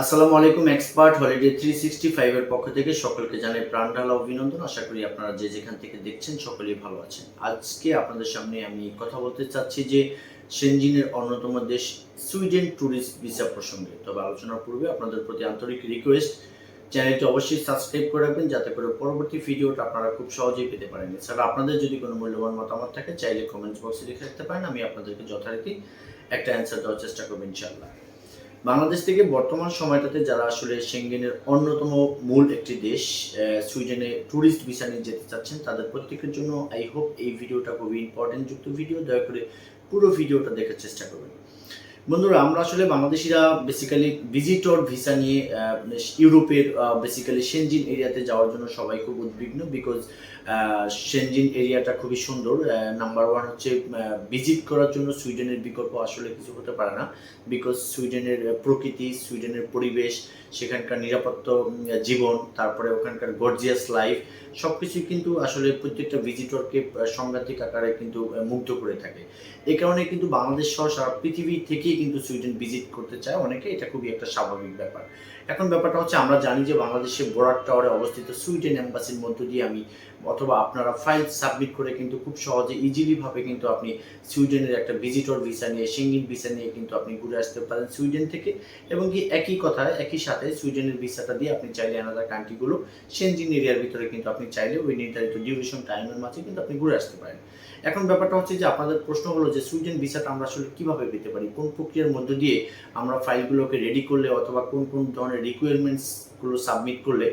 আসসালামু আলাইকুম, expert holiday three sixty ফাইভের পক্ষ থেকে সকলকে জানাই প্রাণ ঢালা অভিনন্দন। আশা করি আপনারা যে যেখান থেকে দেখছেন সকলেই ভালো আছেন। আজকে আপনাদের সামনে আমি কথা বলতে চাচ্ছি যে সেনজিনের অন্যতম দেশ সুইডেন ট্যুরিস্ট ভিসা প্রসঙ্গে। তবে আলোচনার পূর্বে আপনাদের প্রতি আন্তরিক রিকোয়েস্ট চ্যানেলটি অবশ্যই সাবস্ক্রাইব করে রাখবেন, যাতে করে পরবর্তী ভিডিওটা আপনারা খুব সহজেই পেতে পারেন। এছাড়া আপনাদের যদি কোনো মূল্যবান মতামত থাকে, চাইলে কমেন্টস বক্সে লিখে রাখতে পারেন। আমি আপনাদেরকে যথারীতি একটা অ্যান্সার দেওয়ার চেষ্টা করব ইনশাআল্লাহ। বাংলাদেশ থেকে বর্তমান সময়টাতে যারা আসলে সেঙ্গেনের অন্যতম মূল একটি দেশ সুইডেনে ট্যুরিস্ট ভিসা নিয়ে যেতে চাচ্ছেন, তাদের প্রত্যেকের জন্য আই হোপ এই ভিডিওটা খুবই ইম্পর্টেন্ট যুক্ত ভিডিও দয়া করে পুরো ভিডিওটা দেখার চেষ্টা করবেন। বন্ধুরা, আমরা আসলে বাংলাদেশিরা বেসিক্যালি ভিজিটর ভিসা নিয়ে ইউরোপের বেসিক্যালি সেনজিন এরিয়াতে যাওয়ার জন্য সবাই খুব উদ্বিগ্ন বিকজ সেনজিন এরিয়াটা খুবই সুন্দর। নাম্বার ওয়ান হচ্ছে ভিজিট করার জন্য সুইডেনের বিকল্প আসলে কিছু হতে পারে না বিকজ সুইডেনের প্রকৃতি, সুইডেনের পরিবেশ, সেখানকার নিরাপত্তা জীবন, তারপরে ওখানকার গর্জিয়াস লাইফ সব কিছুই কিন্তু আসলে প্রত্যেকটা ভিজিটরকে সাংঘাতিক আকারে কিন্তু মুগ্ধ করে থাকে। এই কারণে কিন্তু বাংলাদেশ সহ সারা পৃথিবী থেকেই কিন্তু সুইডেন ভিজিট করতে চায় অনেকে এটা খুবই একটা স্বাভাবিক ব্যাপার। এখন ব্যাপারটা হচ্ছে আমরা জানি যে বাংলাদেশে বোরাক টাওয়ারে অবস্থিত সুইডেন এম্বাসির মধ্য দিয়ে আমি অথবা আপনারা ফাইল সাবমিট করে কিন্তু খুব সহজে ইজিলি ভাবে কিন্তু আপনি সুইডেনের একটা ভিজিটর ভিসা নিয়ে সিঙ্গিং ভিসা নিয়ে কিন্তু আপনি ঘুরে আসতে পারেন সুইডেন থেকে। এবং কি একই কথা, একই সাথে সুইডেনের ভিসাটা দিয়ে আপনি চাইলে আলাদা কান্ট্রিগুলো সেনজিন এরিয়ার ভিতরে কিন্তু আপনি চাইলে ওই নির্ধারিত ডিউরেশন টাইমের মাঝে কিন্তু আপনি ঘুরে আসতে পারেন। এখন ব্যাপারটা হচ্ছে যে আপনাদের প্রশ্ন হলো যে সুইডেন ভিসাটা আমরা আসলে কীভাবে পেতে পারি? কোন প্রক্রিয়ার মধ্য দিয়ে আমরা ফাইলগুলোকে রেডি করলে অথবা কোন কোন ধরনের রিকোয়ারমেন্টসগুলো সাবমিট করলে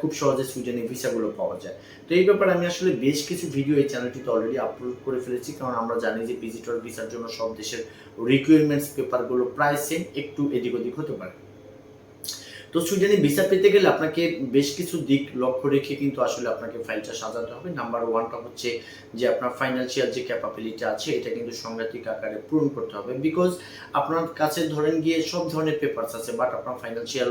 খুব সহজে সুইডেনে ভিসাগুলো পাওয়া যায়। তো এই ব্যাপারে আমি আসলে বেশ কিছু ভিডিও এই চ্যানেলটিতে অলরেডি আপলোড করে ফেলেছি, কারণ আমরা জানি যে ভিজিটর ভিসার জন্য সব দেশের রিকোয়ারমেন্টস পেপারগুলো প্রায় সেম একটু এদিক ওদিক হতে পারে। তো সুইডেনে ভিসা পেতে গেলে আপনাকে বেশ কিছু দিক লক্ষ্য রেখে কিন্তু আসলে আপনাকে ফাইলটা সাজাতে হবে। নাম্বার ওয়ানটা হচ্ছে যে আপনার ফাইন্যান্সিয়াল যে ক্যাপাবিলিটি আছে, এটা কিন্তু সাংঘাতিক আকারে পূরণ করতে হবে। বিকজ আপনার কাছে ধরেন গিয়ে সব ধরনের পেপারস আছে বাট আপনার ফাইন্যান্সিয়াল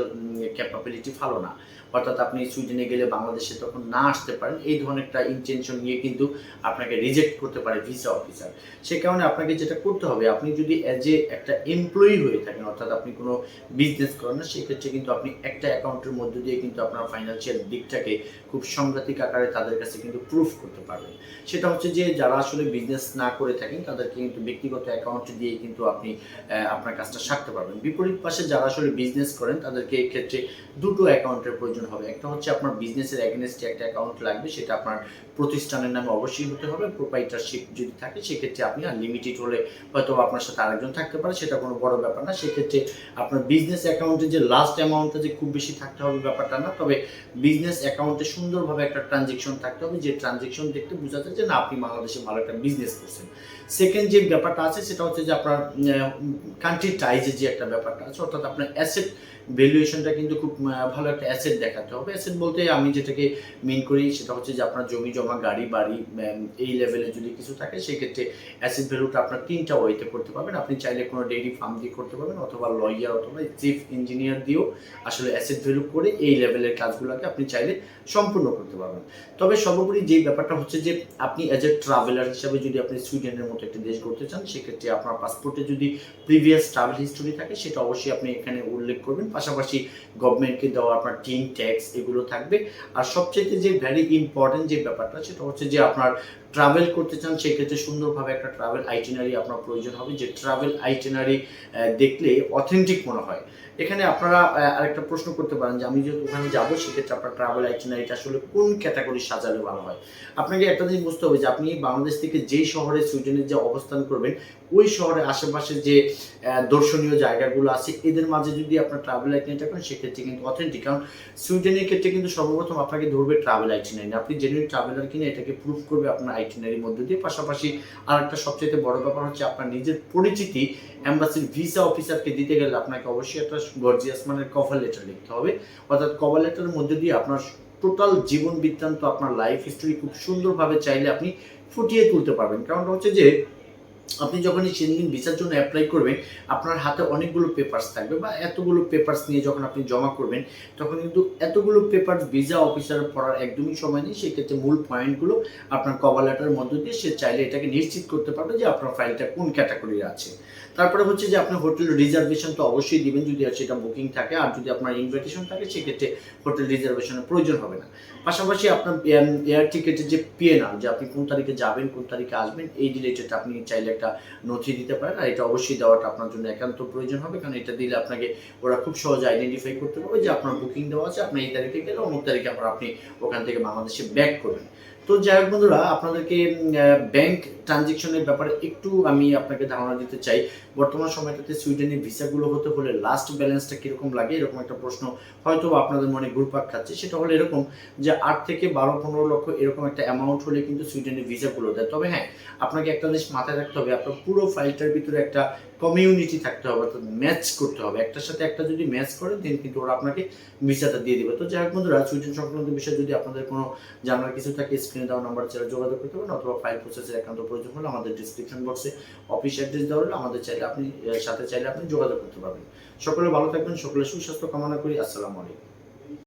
ক্যাপাবিলিটি ভালো না। অর্থাৎ আপনি সুইডেনে গেলে বাংলাদেশে তখন না আসতে পারেন, এই ধরনের একটা ইন্টেনশন নিয়ে কিন্তু আপনাকে রিজেক্ট করতে পারে ভিসা অফিসার সে কারণে আপনাকে যেটা করতে হবে, আপনি যদি অ্যাজ এ একটা এমপ্লয়ি হয়ে থাকেন, অর্থাৎ আপনি কোনো বিজনেস করেন না, সেক্ষেত্রে কিন্তু আপনি একটা অ্যাকাউন্টের মধ্য দিয়ে কিন্তু আপনার ফাইন্যান্সিয়াল দিকটাকে খুব সাংঘাতিক আকারে তাদের কাছে কিন্তু প্রুফ করতে পারবেন। সেটা হচ্ছে যে, যারা আসলে বিজনেস না করে থাকেন, তাদেরকে কিন্তু ব্যক্তিগত অ্যাকাউন্ট দিয়ে কিন্তু আপনি আপনার কাজটা সারতে পারবেন। বিপরীত পাশে যারা আসলে বিজনেস করেন, তাদেরকে ক্ষেত্রে দুটো অ্যাকাউন্টের প্রয়োজন হবে। একটা হচ্ছে আপনার বিজনেসের অ্যাগেনস্টে একটা অ্যাকাউন্ট লাগবে, সেটা আপনার প্রতিষ্ঠানের নামে অবশ্যই হতে হবে। প্রোপাইটারশিপ যদি থাকে, সেক্ষেত্রে আপনি আনলিমিটেড হলে হয়তো আপনার সাথে আরেকজন থাকতে পারে, সেটা কোনো বড় ব্যাপার না। সেক্ষেত্রে আপনার বিজনেস অ্যাকাউন্টে যে লাস্ট অ্যামাউন্টটা যে খুব বেশি থাকতে হবে ব্যাপারটা না। তবে বিজনেস অ্যাকাউন্টে সুন্দরভাবে একটা ট্রানজেকশন থাকতে হবে। যে ট্রানজেকশন দেখতে বোঝা যায় যে না, আপনি বাংলাদেশে ভালো একটা বিজনেস করছেন। সেকেন্ড যে ব্যাপারটা আছে, সেটা হচ্ছে যে আপনার কান্ট্রি টাইজের যে একটা ব্যাপারটা আছে, অর্থাৎ আপনার অ্যাসেট ভ্যালুয়েশনটা কিন্তু খুব ভালো একটা অ্যাসেট দেখাতে হবে। অ্যাসেট বলতে আমি যেটাকে মেন করি, সেটা হচ্ছে যে আপনার জমি, জমা, গাড়ি, বাড়ি এই লেভেলে যদি কিছু থাকে, সেক্ষেত্রে অ্যাসেট ভ্যালুটা আপনার তিনটা ওয়েতে করতে পারবেন। আপনি চাইলে কোনো ডেইরি ফার্ম দিয়ে করতে পারবেন, অথবা লয়ার অথবা চিফ ইঞ্জিনিয়ার দিয়েও আসলে অ্যাসেট ভ্যালু করে এই লেভেলের কাজগুলোকে আপনি চাইলে সম্পূর্ণ করতে পারবেন। তবে সর্বোপরি যে ব্যাপারটা হচ্ছে যে আপনি অ্যাজ এ ট্রাভেলার হিসাবে যদি আপনি সুইডেনের মতো একটি দেশ করতে চান সেক্ষেত্রে আপনার পাসপোর্টে যদি প্রিভিয়াস ট্রাভেল হিস্টোরি থাকে সেটা অবশ্যই আপনি এখানে উল্লেখ করবেন। পাশাপাশি গভর্নমেন্টকে দেওয়া আপনার টিন ট্যাক্স এগুলো থাকবে। আর সবচেয়ে যে ভ্যারি ইম্পর্টেন্ট যে ব্যাপারটা সেটা হচ্ছে যে আপনার ট্রাভেল করতে চান সেক্ষেত্রে সুন্দরভাবে একটা ট্রাভেল আইটিনারি আপনার প্রয়োজন হবে। যে ট্রাভেল আইটিনারি দেখলে অথেন্টিক মনে হয়। এখানে আপনারা আহ, আরেকটা প্রশ্ন করতে পারেন যে আমি যেহেতু ওখানে যাব, সেক্ষেত্রে আপনার ট্রাভেল আইটিনারিটা আসলে কোন ক্যাটাগরি সাজালে ভালো হয়? আপনাকে একটা জিনিস বুঝতে হবে যে আপনি বাংলাদেশ থেকে যেই শহরে সুইডেনের যে অবস্থান করবেন, ওই শহরের আশেপাশে যে দর্শনীয় জায়গাগুলো আছে, এদের মাঝে যদি আপনার ট্রাভেল আইটিনারিটা করেন, সেক্ষেত্রে কিন্তু অথেন্টিক কারণ সুইডেনের ক্ষেত্রে কিন্তু সর্বপ্রথম আপনাকে ধরবে ট্রাভেল আইটিনারি আপনি জেনুইন ট্রাভেলার কিনে, এটাকে প্রুফ করবে আপনার আইটিনারির মধ্যে দিয়ে। পাশাপাশি আর একটা সবচেয়ে বড় ব্যাপার হচ্ছে আপনার নিজের পরিচিতি অ্যাম্বাসির ভিসা অফিসারকে দিতে গেলে আপনাকে অবশ্যই একটা গর্জিয়াস মানের কভার লেটার লিখতে হবে। অর্থাৎ কভার লেটারের মধ্যে দিয়ে আপনার টোটাল জীবন বৃত্তান্ত, আপনার লাইফ হিস্টোরি খুব সুন্দরভাবে চাইলে আপনি ফুটিয়ে তুলতে পারবেন। কারণটা হচ্ছে যে আপনি যখন এই সেনজিন ভিসার জন্য অ্যাপ্লাই করবেন, আপনার হাতে অনেকগুলো পেপার্স থাকবে বা এতগুলো পেপার্স নিয়ে যখন আপনি জমা করবেন, তখন কিন্তু এতগুলো পেপার ভিসা অফিসার পড়ার একদমই সময় নেই। সেক্ষেত্রে মূল পয়েন্টগুলো আপনার কভার লেটারের মধ্য দিয়ে সে চাইলে এটাকে নিশ্চিত করতে পারবে যে আপনার ফাইলটা কোন ক্যাটাগরির আছে। তারপরে হচ্ছে যে আপনি হোটেল রিজার্ভেশন তো অবশ্যই দিবেন যদি সেটা বুকিং থাকে। আর যদি আপনার ইনভিটেশন থাকে, সেক্ষেত্রে হোটেল রিজার্ভেশনের প্রয়োজন হবে না। পাশাপাশি আপনার এয়ার টিকেটের যে পিএনআর যে আপনি কোন তারিখে যাবেন, কোন তারিখে আসবেন, এই রিলেটেড আপনি চাইলে একটা নথি দিতে পারেন। আর এটা অবশ্যই দেওয়াটা আপনার জন্য একান্ত প্রয়োজন হবে। কারণ এটা দিলে আপনাকে ওরা খুব সহজে আইডেন্টিফাই করতে পারবে যে আপনার বুকিং দেওয়া আছে। আপনি এই তারিখে গেলে অমুক তারিখে আবার আপনি ওখান থেকে বাংলাদেশে ব্যাক করবেন। তো যাই হোক বন্ধুরা, আপনাদেরকে ব্যাংক ট্রানজেকশনের ব্যাপারে একটু আমি আপনাকে ধারণা দিতে চাই। বর্তমান সময়টাতে সুইডেনের ভিসাগুলো হতে হলে লাস্ট ব্যালেন্সটা কীরকম লাগে, এরকম একটা প্রশ্ন হয়তো আপনাদের মনে ঘুরপাক খাচ্ছে। সেটা হলো এরকম যে আট থেকে বারো, পনেরো লক্ষ এরকম একটা অ্যামাউন্ট হলে কিন্তু সুইডেনের ভিসাগুলো দেয়। তবে হ্যাঁ আপনাকে একটা জিনিস মাথায় রাখতে হবে, আপনার পুরো ফাইলটার ভিতরে একটা কমিউনিটি থাকতে হবে, অর্থাৎ ম্যাচ করতে হবে। একটার সাথে একটা যদি ম্যাচ করে দেন কিন্তু ওরা আপনাকে ভিসাটা দিয়ে দেবে। তো যাই হোক বন্ধুরা, সুইডেন সংক্রান্ত বিষয়ে যদি আপনাদের কোনো জানার কিছু থাকে স্ক্রিনে দেওয়া নাম্বার ছাড়া যোগাযোগ করতে পারেন অথবা ফাইল প্রসেসের একান্ত প্রয়োজন হলে আমাদের ডিসক্রিপশন বক্সে অফিস অ্যাড্রেস দেওয়া হলে আমাদের চাইলে আপনি সাথে চাইলে আপনি যোগাযোগ করতে পারবেন। সকলে ভালো থাকবেন, সকলে সুস্বাস্থ্য কামনা করি। আসসালামু আলাইকুম।